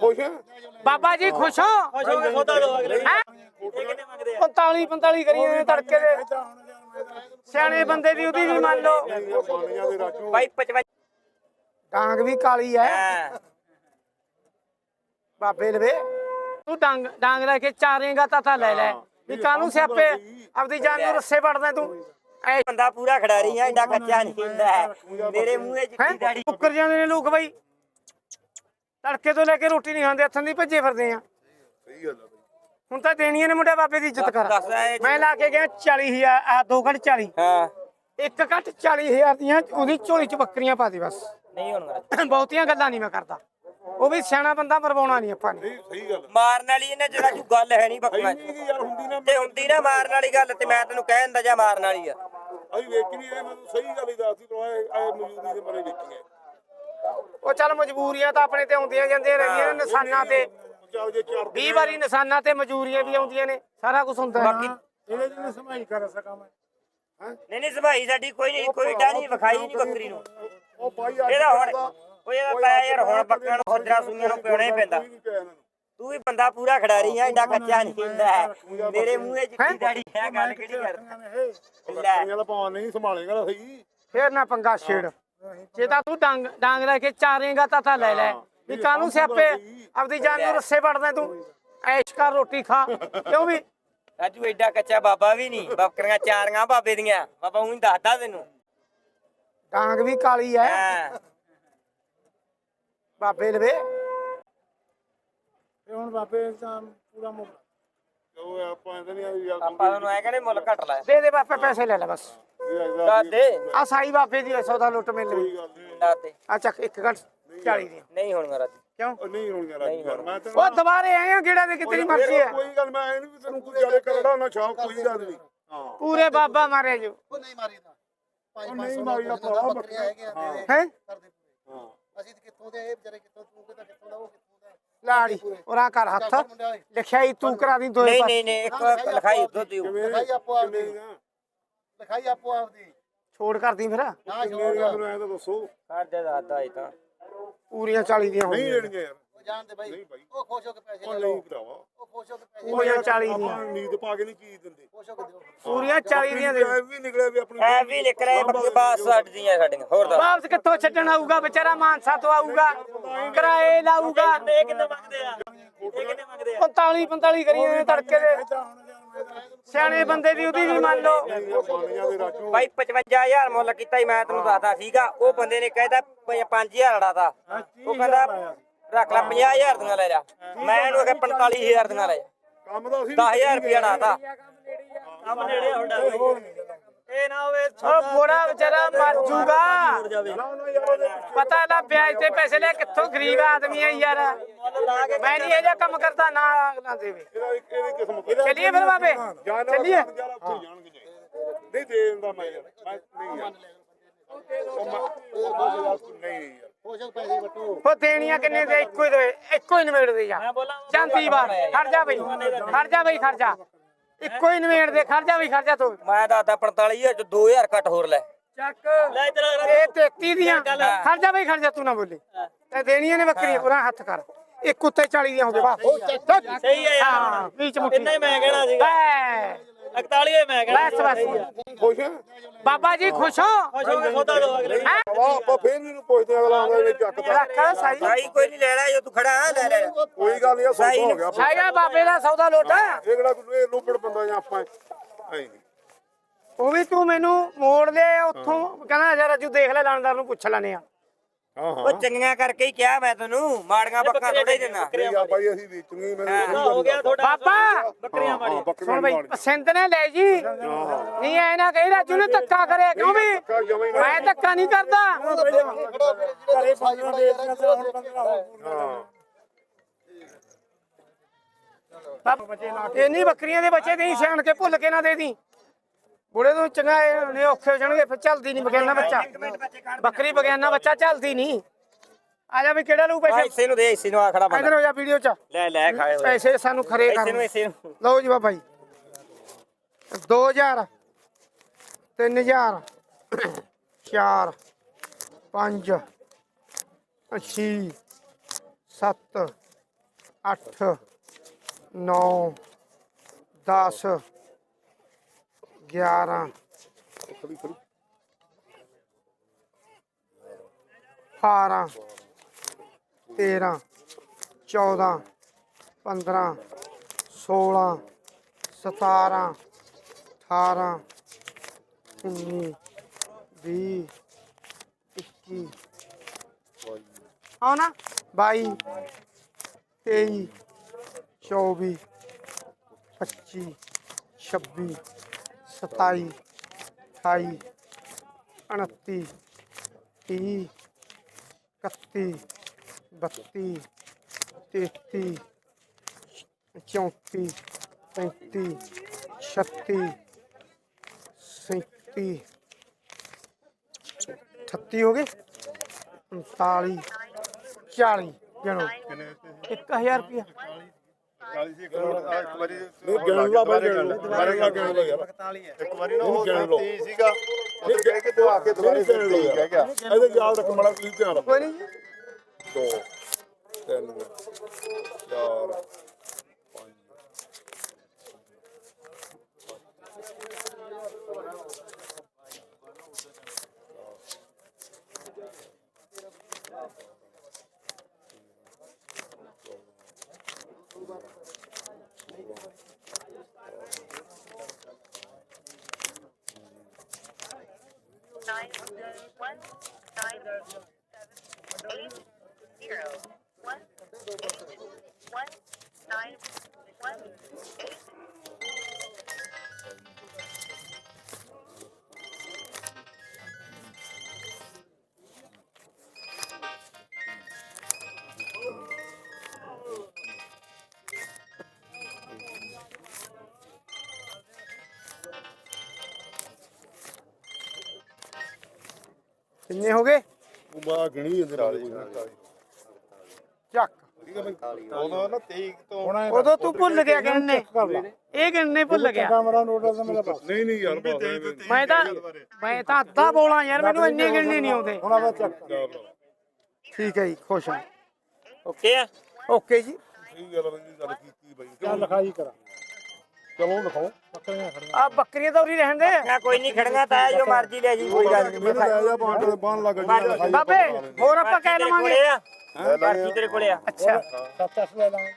ਖੁਸ਼ ਆ? ਬਾਬਾ ਜੀ ਖੁਸ਼ ਹੋ? ਖੁਸ਼ ਹੋ ਕੇ ਸੌਦਾ ਦੋ ਅਗਲੇ ਹੈਂ? ਇਹ ਕਿੰਨੇ ਮੰਗਦੇ ਆ? 45 45 ਕਰੀ ਜਾਂਦੇ ਤੜਕੇ ਦੇ। ਸਿਆਣੇ ਬੰਦੇ ਦੀ ਉਹਦੀ ਵੀ ਮੰਨ ਲਓ। ਬਾਈ 55 ਡਾਂਗ ਵੀ ਕਾਲੀ ਐ। ਹਾਂ। ਬਾਬੇ ਲਵੇ। ਤੂੰ ਡਾਂਗ ਡਾਂਗ ਲੈ ਕੇ ਚਾਰੇਗਾ ਤਾਂ ਤਾਂ ਲੈ ਲੈ। ਵੀ ਕਾਹਨੂੰ ਸਿਆਪੇ? ਆਪਦੀ ਜਾਨ ਨੂੰ ਰੱਸੇ ਵੜਦਾ ਤੂੰ। ਐ ਬੰਦਾ ਪੂਰਾ ਖਿਡਾਰੀ ਆ ਐਡਾ ਕੱਚਾ ਨਹੀਂ ਹੁੰਦਾ। ਹੈ ਮੇਰੇ ਮੂੰਹੇ ਚਿੱਟੀ ਦਾੜੀ। ਮੁੱਕਰ ਜਾਂਦੇ ਨੇ ਲੋਕ ਬਈ। ਤੜਕੇ ਤੋਂ ਲੈ ਕੇ ਰੋਟੀ ਨਹੀਂ ਖਾਂਦੇ ਹੱਥਾਂ ਦੀ ਭੱਜੇ ਫਿਰਦੇ ਆ। ਸਹੀ ਗੱਲ ਆ ਬਈ। ਹੁਣ ਤਾਂ ਦੇਣੀਆਂ ਨੇ ਮੁੰਡਾ ਬਾਬੇ ਦੀ ਇੱਜ਼ਤ ਕਰ। ਇਹ ਮੈਂ ਲਾ ਕੇ ਗਿਆ 40000 ਆ ਦੋ ਘੱਟ 40 ਹਾਂ। ਇੱਕ ਘੱਟ 40000 ਦੀਆਂ ਉਹਦੀ ਝੋਲੀ ਚ ਬੱਕਰੀਆਂ ਪਾ ਦੇ ਬਸ। ਨਹੀਂ ਹੁਣ ਮੇਰਾ ਬਹੁਤੀਆਂ ਗੱਲਾਂ ਨਹੀਂ ਮੈਂ ਕਰਦਾ। ਉਹ ਵੀ ਸਿਆਣਾ ਬੰਦਾ ਮਰਵਾਉਣਾ ਨਹੀਂ ਆਪਾਂ ਨੇ। ਨਹੀਂ ਸਹੀ ਗੱਲ ਮਾਰਨ ਵਾਲੀ ਇਹਨਾਂ ਜਿਹੜਾ ਜੂ ਗੱਲ ਹੈ ਨਹੀਂ ਬੱਕਰਾ ਨਹੀਂ ਯਾਰ ਹੁੰਦੀ ਨਾ ਤੇ ਹੁੰਦੀ ਨਾ ਮਾਰਨ ਵਾਲੀ ਗੱਲ ਤੇ ਮੈਂ ਤੈਨੂੰ ਕਹਿ ਦਿੰਦਾ ਜਾਂ ਮਾਰਨ ਵਾਲੀ ਆ। ਅਸੀਂ ਵੇਖੀ ਨਹੀਂ ਇਹ ਮੈਨੂੰ ਸਹੀ ਗੱਲ ਹੀ ਦੱਸਦੀ ਪਰ ਇਹ ਮੌਜੂਦਗੀ ਦੇ ਬਾਰੇ ਵੇਖੀਏ ਉਹ ਚੱਲ ਮਜਬੂਰੀਆਂ ਤਾਂ ਆਪਣੇ ਤੇ ਆਉਂਦੀਆਂ ਜਾਂਦੀਆਂ ਰਹਿੰਦੀਆਂ ਨੇ ਨਿਸ਼ਾਨਾਂ ਤੇ। ਚੱਲ ਜੇ ਚਾਰ 20 ਵਾਰੀ ਨਿਸ਼ਾਨਾਂ ਤੇ ਮਜਬੂਰੀਆਂ ਵੀ ਆਉਂਦੀਆਂ ਨੇ ਸਾਰਾ ਕੁਝ ਹੁੰਦਾ ਹੈ। ਬਾਕੀ ਇਹਦੇ ਜਿਹਨੇ ਸਮਾਈ ਕਰ ਸਕਾਂ ਮੈਂ ਨਹੀਂ ਨਹੀਂ ਸਭਾਈ ਸਾਡੀ ਕੋਈ ਨਹੀਂ ਕੋਈ ਡਾ ਨਹੀਂ ਵਿਖਾਈ ਨਹੀਂ ਬੱਕਰੀ ਨੂੰ। ਉਹ ਭਾਈ ਇਹਦਾ ਹੁਣ ਉਹ ਇਹਦਾ ਪੈ ਯਾਰ ਹੁਣ ਬੱਕਰਾਂ ਨੂੰ ਖੋਦਰਾ ਸੂਈਆਂ ਨੂੰ ਪਿਉਣਾ ਹੀ ਪੈਂਦਾ। ਤੂੰ ਵੀ ਬੰਦਾ ਪੂਰਾ ਖਿਡਾਰੀ ਆ ਐਡਾ ਕੱਚਾ ਨਹੀਂ ਹੁੰਦਾ ਹੈ। ਮੇਰੇ ਮੂੰਹੇ ਚਿੱਟੀ ਦਾੜੀ ਹੈ ਗੱਲ ਕਿਹੜੀ ਕਰਦਾ? ਲੈ। ਇਹ ਦਾ ਪਾਉਣ ਨਹੀਂ ਸੰਭਾਲੇਗਾ ਸਹੀ। ਫੇਰ ਨਾ ਪੰਗਾ ਛੇੜ। ਜੇ ਤਾਂ ਤੂੰ ਡਾਂਗ ਡਾਂਗ ਲੈ ਕੇ ਚਾਰੇਗਾ ਤਾਂ ਤਾਂ ਲੈ ਲੈ। ਵੀ ਕਾਹਨੂੰ ਸਿਆਪੇ? ਆਪਦੀ ਜਾਨ ਨੂੰ ਰੱਸੇ ਵੜਦਾ ਤੂੰ। ਐਸ਼ ਕਰ ਰੋਟੀ ਖਾ। ਕਿਉਂ ਵੀ? ਰਾਜੂ ਐਡਾ ਕੱਚਾ ਬਾਬਾ ਵੀ ਨਹੀਂ। ਬੱਕਰੀਆਂ ਚਾਰੀਆਂ ਬਾਬੇ ਦੀਆਂ। ਬਾਬਾ ਉਹੀ ਦੱਸਦਾ ਤੈਨੂੰ। ਡਾਂਗ ਵੀ ਕਾਲੀ ਐ। ਬਾਬੇ ਲਵੇ। ਹੁਣ ਬਾਪੇ ਤਾਂ ਪੂਰਾ ਮੁੱਕ ਉਹ ਆਪਾਂ ਇਹਦੇ ਨਹੀਂ ਆਪਾਂ ਤੁਹਾਨੂੰ ਐ ਕਹਿੰਦੇ ਮੁੱਲ ਘੱਟ ਲਾਇਆ ਦੇ ਦੇ ਬਾਪੇ ਪੈਸੇ ਲੈ ਲੈ ਬਸ। ਦੱਸ ਦੇ ਆ ਸਾਈ ਬਾਬੇ ਦੀ ਸੌਦਾ ਲੁੱਟ ਮਿਲ ਲਈ ਦੱਸ ਦੇ ਆ ਚੱਕ ਇੱਕ ਘੱਟ 40 ਦੀ ਨਹੀਂ ਹੋਣੀਆਂ ਰਾਜੂ। ਕਿਉਂ? ਨਹੀਂ ਹੋਣੀਆਂ ਰਾਜੂ। ਯਾਰ ਮੈਂ ਤਾਂ ਉਹ ਦੁਬਾਰੇ ਆਏ ਆ ਕਿਹੜਾ ਦੇ ਕਿਤਨੀ ਮਰਜ਼ੀ ਹੈ। ਕੋਈ ਗੱਲ ਮੈਂ ਇਹਨੂੰ ਵੀ ਤੈਨੂੰ ਕੋਈ ਜਾਲੇ ਕਰੜਾ ਨਾ ਛਾਪ ਕੋਈ ਗੱਲ ਨਹੀਂ। ਹਾਂ। ਪੂਰੇ ਬਾਬਾ ਮਾਰੇ ਜੋ। ਉਹ ਨਹੀਂ ਮਾਰੀ ਤਾਂ। ਉਹ ਨਹੀਂ ਮਾਰੀ ਦਾ ਭਰਾ ਬੱਕਰੀਆਂ ਹੈਗੀਆਂ ਹੈ। ਕਰਦੇ ਹਾਂ? ਅਸੀਂ ਤੇ ਕਿੱਥੋਂ ਦੇ ਇਹ ਵਿਚਾਰੇ ਕਿੱਥੋਂ ਤੂੰ ਕਿਤਾ ਕਿੱਥੋਂ ਦਾ ਉਹ ਕਿੱਥੋਂ ਦਾ? ਲਾੜੀ ਕਰ ਹੱਥ। ਹੀ ਤੂੰ ਕਰਾ ਦੀ ਦੋਏ ਨਹੀਂ ਪਾਸੇ। ਨਹੀਂ ਨਹੀਂ ਇੱਕ ਲਿਖਾਈ ਉਦੋਂ ਦਿਓ। ਲਿਖਾਈ ਆਪੋ ਆ? ਲਿਖਾਈ ਆਪੋ ਆਪਦੀ। ਛੋੜ ਕਰਦੀ ਫਿਰ। ਨਾ ਛੋੜ। ਦੀਆਂ ਮੈਨੂੰ ਐਂ ਤਾਂ ਦੱਸੋ। ਸਾਡੇ ਦੱਸਦਾ ਇਹ ਤਾਂ। ਪੂਰੀਆਂ 40 ਦੀਆਂ ਨਹੀਂ ਹੋਣਗੀਆਂ ਲੈਣੀਆਂ ਯਾਰ। ਉਹ ਜਾਣਦੇ ਬਾਈ। ਨਹੀਂ ਬਾਈ। ਉਹ ਖੁਸ਼ ਹੋ ਕੇ ਪੈਸੇ ਉਹ ਲੈ ਨਹੀਂ ਲਓ। ਭਰਾਵਾ। ਉਹ ਖੁਸ਼ ਹੋ ਕੇ ਪੈਸੇ ਉਹ ਯਾਰ 40 ਆਪਾਂ ਦੀਆਂ। ਨੀਂਦ ਪਾ ਕੇ ਨਹੀਂ ਚੀਜ਼ ਦਿੰਦੇ। ਖੁਸ਼ ਹੋ ਕੇ ਦਿਓ। ਪੂਰੀਆਂ 40 ਦੀਆਂ ਦੇ। ਐ ਵੀ ਨਿਕਲਿਆ ਵੀ ਆਪਣੀ ਐ ਵੀ ਲਿਖ ਰਹੇ ਬੱਕੇ ਬਾਸ ਸਾਡੀਆਂ ਸਾਡੀਆਂ। ਹੋਰ ਦੱਸ। ਵਾਪਸ ਕਿੱਥੋਂ ਛੱਡਣ ਆਊਗਾ? ਵਿਚਾਰਾ ਮਾਨਸਾ ਤੋਂ ਆਊਗਾ। ਕਿਰਾਏ ਲਾਊਗਾ। ਇਹ ਕਿੰਨੇ ਮੰਗਦੇ ਆ? ਇਹ ਕਿੰਨੇ ਮੰਗਦੇ ਆ? 45 45 ਕਰੀ ਜਾਂਦੇ ਤੜਕੇ ਦੇ। ਸਿਆਣੇ ਬੰਦੇ ਦੀ ਉਹਦੀ ਵੀ ਮੰਨ ਲਓ। ਬਾਈ 55000 ਮੁੱਲ ਕੀਤਾ ਹੀ ਮੈਂ ਤੈਨੂੰ ਦੱਸਦਾ ਠੀਕ ਆ ਉਹ ਬੰਦੇ ਨੇ ਕਹਿਦਾ 5000 ਅੜਾਤਾ ਉਹ ਕਹਿੰਦਾ ਰੱਖ ਲੈ 50000 ਦੀਆਂ ਲੈ ਜਾ। ਮੈਂ ਇਹਨੂੰ ਅਗੇ 45000 ਦੀਆਂ ਲੈ ਜਾ। ਕੰਮ ਦਾ ਅਸੀਂ 10000 ਰੁਪਇਆ ਅੜਾਤਾ ਕੰਮ ਨੇੜੇ ਹੁੰਦਾ ਇਹ ਨਾ ਹੋਵੇ ਉਹ ਬੋੜਾ ਵਿਚਾਰਾ ਮਰ ਜੂਗਾ। ਪਤਾ ਨਾ ਵਿਆਜ ਤੇ ਪੈਸੇ ਲੈ ਕਿੱਥੋਂ ਗਰੀਬ ਆਦਮੀ ਆ ਯਾਰ। ਮੈਂ ਨਹੀਂ ਇਹ ਜਿਹਾ ਕੰਮ ਕਰਦਾ ਨਾ ਨਾ ਦੇਵੇ। ਇਹਦਾ ਇੱਕ ਇਹਦੀ ਕਿਸਮਤ ਚੱਲੀਏ ਫਿਰ ਬਾਬੇ। ਚੱਲੀਏ। ਜਾਣਗੇ ਨਹੀਂ ਦੇ ਦਿੰਦਾ ਮੈਂ ਯਾਰ ਮੈਂ ਨਹੀਂ ਯਾਰ। ਉਹ ਮੈਂ- ਨਹੀਂ ਯਾਰ। ਖੁਸ਼ ਹੋ ਕੇ ਪੈਸੇ ਵਟੋ ਉਹ ਦੇਣੀਆਂ ਕਿੰਨੇ ਦੇ ਇੱਕੋ ਹੀ ਦੇ ਇੱਕੋ ਹੀ ਨਿਬੇੜ ਦੇ ਜਾ ਜਾਂਦੀ ਵਾਰ ਖੜ ਜਾ ਬਈ ਖੜ ਜਾ ਬਈ ਖੜ ਜਾ। ਇੱਕੋ ਹੀ ਨਿਬੇੜ ਦੇ ਖੜ ਜਾ ਬਈ ਖੜ ਜਾ ਤੂੰ। ਮੈਂ ਦੱਸਦਾ 45000 ਚ 2000 ਘੱਟ ਹੋਰ ਲੈ। ਚੱਕ। ਇਹ 33 ਦੀਆਂ। ਖੜ ਜਾ ਬਈ ਖੜ ਜਾ ਤੂੰ ਨਾ ਬੋਲੀ। ਤੇ ਦੇਣੀਆਂ ਨੇ ਬੱਕਰੀਆਂ ਪੂਰਾ ਹੱਥ ਕਰ। ਇੱਕ ਉੱਤੇ 40 ਦੀਆਂ ਹੋ ਗਏ ਵਾਹ ਸਹੀ ਹੈ ਯਾਰ। ਹਾਂ ਵਿੱਚ ਮੁੱਠੀ। ਇੰਨਾ ਹੀ ਮੈਂ ਕਹਿਣਾ ਸੀਗਾ। ਬੈ 41 ਹੀ ਮੈਂ ਕਹਿਣਾ ਬਸ ਬਸ। ਖੁਸ਼ ਆ? ਬਾਬਾ ਜੀ ਖੁਸ਼ ਹੋ? ਖੁਸ਼ ਹੋ ਕੇ ਸੌਦਾ ਦੋ। ਅਗਲੇ ਆਪਾਂ ਫੇਰ ਵੀ ਨੂੰ ਪੁੱਛਦੇ ਅਗਲਾ ਆਉਂਦਾ ਵੀ ਚੱਕਦਾ ਰੱਖ ਸਾਈ। ਭਾਈ ਕੋਈ ਨਹੀਂ ਲੈਣਾ ਜੋ ਤੂੰ ਖੜਾ ਹੈ, ਲੈ ਲੈ। ਕੋਈ ਗੱਲ ਨਹੀਂ ਸੌਦਾ ਹੋ ਗਿਆ। ਸਾਈਆ ਬਾਬੇ ਦਾ ਸੌਦਾ ਲੋਟਾ। ਇਹ ਕਿਹੜਾ ਇਹ ਲੋਪੜ ਬੰਦਾ ਜਾਂ ਆਪਾਂ ਨਹੀਂ। ਉਹ ਵੀ ਤੂੰ ਮੈਨੂੰ ਮੋੜ ਲਿਆ ਉੱਥੋਂ। ਕਹਿੰਦਾ ਯਾਰ ਅਜੂ ਦੇਖ ਲੈ ਲਾਣਦਾਰ ਨੂੰ ਪੁੱਛ ਲੈਨੇ ਆ ਹਾਂ ਉਹ ਚੰਗੀਆਂ ਕਰਕੇ ਹੀ ਕਿਹਾ ਮੈਂ ਤੈਨੂੰ ਮਾੜੀਆਂ ਬੱਕਾ ਥੋੜੇ ਦਿੰਦਾ। ਨਹੀਂ ਆ ਬਾਈ ਅਸੀਂ ਵੇਚਣੀ ਮੈਨੂੰ ਹੋ। ਗਿਆ ਤੁਹਾਡਾ ਬਾਬਾ ਬੱਕਰੀਆਂ ਮਾੜੀ ਹਾਂ ਸੁਣ ਬੱਕਰੀਆਂ ਬਈ ਪਸੰਦ ਨੇ ਲੈ ਜੀ। ਨਹੀਂ ਐ ਨਾ ਕਹੀ ਰਾਜੂ ਨੇ ਧੱਕਾ ਕਰਿਆ ਕਿਉਂ ਵੀ? ਮੈਂ ਧੱਕਾ ਨਹੀਂ ਕਰਦਾ। ਘਰੇ ਪੰਜਵਾਂ ਦੇ ਹਾਂ ਇਹ ਨਹੀਂ ਬੱਕਰੀਆਂ ਦੇ ਬੱਚੇ ਨਹੀਂ ਸਿਆਣ ਕੇ ਭੁੱਲ ਕੇ ਨਾ ਦੇ ਦੀ ਬੁੜੇ ਤੋਂ ਚੰਗਾ ਇਹ ਨੇ ਔਖੇ ਹੋ ਜਾਣਗੇ ਫਿਰ ਚੱਲਦੀ ਨਹੀਂ ਬਗਿਆਨਾ ਬੱਚਾ। ਬੱਕਰੀ ਬਗਿਆਨਾ ਬੱਚਾ ਚੱਲਦੀ ਨਹੀਂ ਆ ਜਾ ਵੀ ਕਿਹੜਾ ਲਊ ਪੈਸੇ? ਇਸੇ ਨੂੰ ਦੇ ਇਸੇ ਨੂੰ ਆ ਖੜਾ ਇਧਰ ਹੋ ਜਾ ਵੀਡੀਓ ਚ। ਲੈ ਲੈ ਖਾਏ ਪੈਸੇ ਸਾਨੂੰ ਖਰੇ ਇਸੇ ਨੂੰ ਕਰ ਇਸੇ ਨੂੰ। ਲਓ ਜੀ ਬਾਬਾ ਜੀ। 2000 3000 4 5 6 7 ਅੱਠ ਨੌ 10 11 ਖੜੀ ਖੜੀ 12 13 14 15 16 17 18 19 20 21 ਆਉਣਾ 22 23 24 25 26 27 28 29 30 ਇਕੱਤੀ, ਬੱਤੀ, ਤੇਤੀ, ਚੌਂਤੀ, ਪੈਂਤੀ, ਛੱਤੀ, ਸੈਂਤੀ, ਅਠੱਤੀ ਹੋ ਗਏ? 39 40 ਜਣੋ 1000 ਰੁਪਇਆ। 40 ਸੀ ਇੱਕ ਵਾਰੀ ਨਹੀਂ ਗਿਣ ਲਾ ਬਾਈ ਗਿਣ ਲਾ। ਦੁਬਾਰੇ ਲਾ। ਗਿਣ ਲਾ ਯਾਰ। ਇੱਕ ਵਾਰੀ ਨਾ ਉਹ 30 ਸੀਗਾ ਉਹ ਕਹਿ ਕੇ ਤੂੰ ਆ ਕੇ ਦੁਬਾਰੇ ਗਿਣ ਲਓ ਕਹਿ ਗਿਆ। ਇਹਦੇ ਯਾਦ ਰੱਖ ਮੜਾ ਤੁਸੀਂ ਧਿਆਨ ਰੱਖੋ ਕੋਈ ਨਹੀਂ 2 3 4 nine one nine seven eight zero one eight one nine one eight. ਕਿੰਨੇ ਹੋ ਗਏ? ਉਹ ਬਾ ਗਿਣੀ ਜਾਂਦੇ ਨਾਲ ਚੱਕ। ਠੀਕ ਹੈ ਉਦੋਂ ਨਾ 23 ਤੋਂ ਉਦੋਂ ਤੂੰ ਭੁੱਲ ਗਿਆ ਗਿਣਨੇ ਇਹ ਗਿਣਨੇ ਭੁੱਲ ਗਿਆ। ਨਹੀਂ ਨਹੀਂ ਯਾਰ ਮੈਂ ਤਾਂ ਮੈਂ ਤਾਂ ਅੱਧਾ ਬੋਲਾਂ ਯਾਰ ਮੈਨੂੰ ਇੰਨੇ ਗਿਣਨੇ ਨਹੀਂ ਆਉਂਦੇ। ਠੀਕ ਹੈ ਜੀ ਖੁਸ਼ ਹਾਂ। ਓਕੇ ਆ? ਓਕੇ ਜੀ। ਸਹੀ ਗੱਲ ਬਾਈ ਗੱਲ ਕੀਤੀ ਬਾਈ। ਚੱਲ ਲਿਖਾਈ ਕਰਾ। ਚਲੋ ਲਿਖਾਓ ਆ ਬੱਕਰੀਆਂ ਤਾਂ ਉਰੀ ਰਹਿਣ ਦੇ ਨਾ ਕੋਈ ਨਹੀਂ ਖੜੀਆਂ ਤਾਂ ਜੋ ਮਰਜ਼ੀ ਲੈ ਜੀ ਕੋਈ ਗੱਲ ਨਹੀਂ। ਮੈਨੂੰ ਲੈ ਜਾ ਬਾਂਟ ਦੇ ਬਾਣ ਲੱਗ ਜੀ ਬਾਬੇ ਹੋਰ ਆਪਾਂ ਕਹਿ ਲਵਾਂਗੇ। ਪਰਚੀ ਤੇਰੇ ਕੋਲੇ ਆ। ਅੱਛਾ। ਸੱਤ ਅੱਠ ਲੈ ਲਾਂਗੇ।